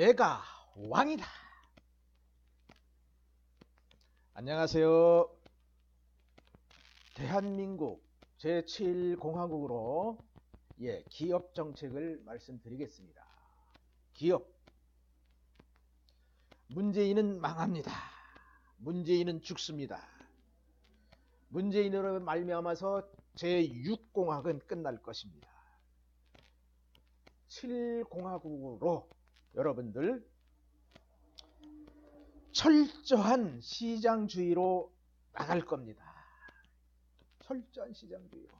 내가 왕이다. 안녕하세요. 대한민국 제7공화국으로 예, 기업 정책을 말씀드리겠습니다. 기업. 문재인은 망합니다. 문재인은 죽습니다. 문재인으로 말미암아서 제6공화국은 끝날 것입니다. 7공화국으로 여러분들 철저한 시장주의로 나갈 겁니다. 철저한 시장주의로.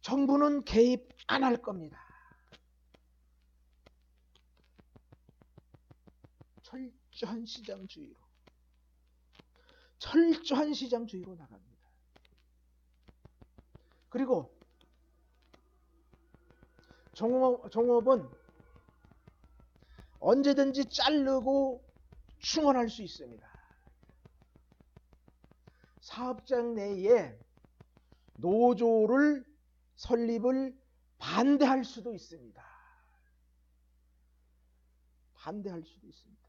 정부는 개입 안 할 겁니다. 철저한 시장주의로. 철저한 시장주의로 나갑니다. 그리고 종업, 종업은 언제든지 자르고 충원할 수 있습니다. 사업장 내에 노조를 설립을 반대할 수도 있습니다. 반대할 수도 있습니다.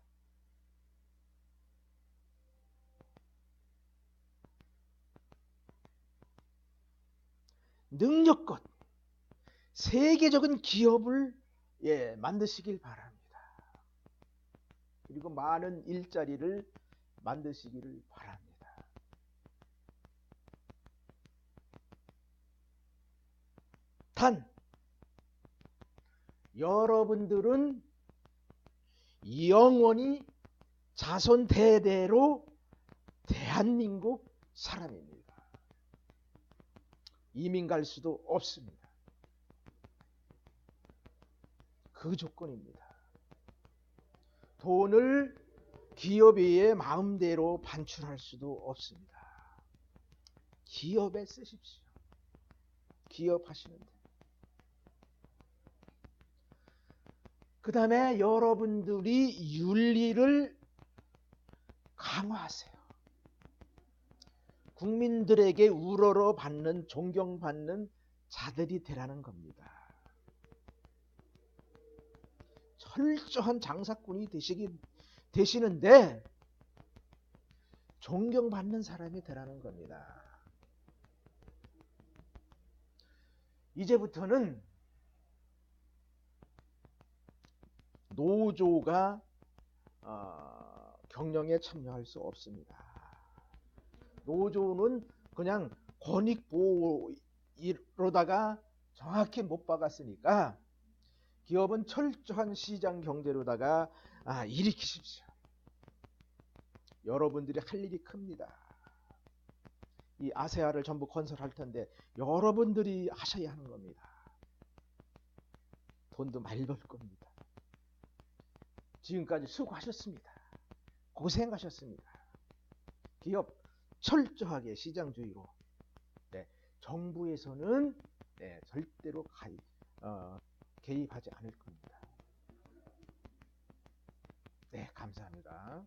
능력껏 세계적인 기업을 예, 만드시길 바랍니다. 그리고 많은 일자리를 만드시기를 바랍니다. 단 여러분들은 영원히 자손 대대로 대한민국 사람입니다. 이민 갈 수도 없습니다. 그 조건입니다. 돈을 기업의 마음대로 반출할 수도 없습니다. 기업에 쓰십시오. 기업 하시는데. 그 다음에 여러분들이 윤리를 강화하세요. 국민들에게 우러러 받는, 존경받는 자들이 되라는 겁니다. 철저한 장사꾼이 되시기, 되시는데, 존경받는 사람이 되라는 겁니다. 이제부터는 노조가 어, 경영에 참여할 수 없습니다. 노조는 그냥 권익보호로다가 정확히 못 박았으니까 기업은 철저한 시장 경제로다가 아, 일으키십시오. 여러분들이 할 일이 큽니다. 이 아세아를 전부 건설할 텐데 여러분들이 하셔야 하는 겁니다. 돈도 많이 벌 겁니다. 지금까지 수고하셨습니다. 고생하셨습니다. 기업 철저하게 시장주의로 네, 정부에서는 네, 절대로 가입, 어, 개입하지 않을 겁니다. 네, 감사합니다.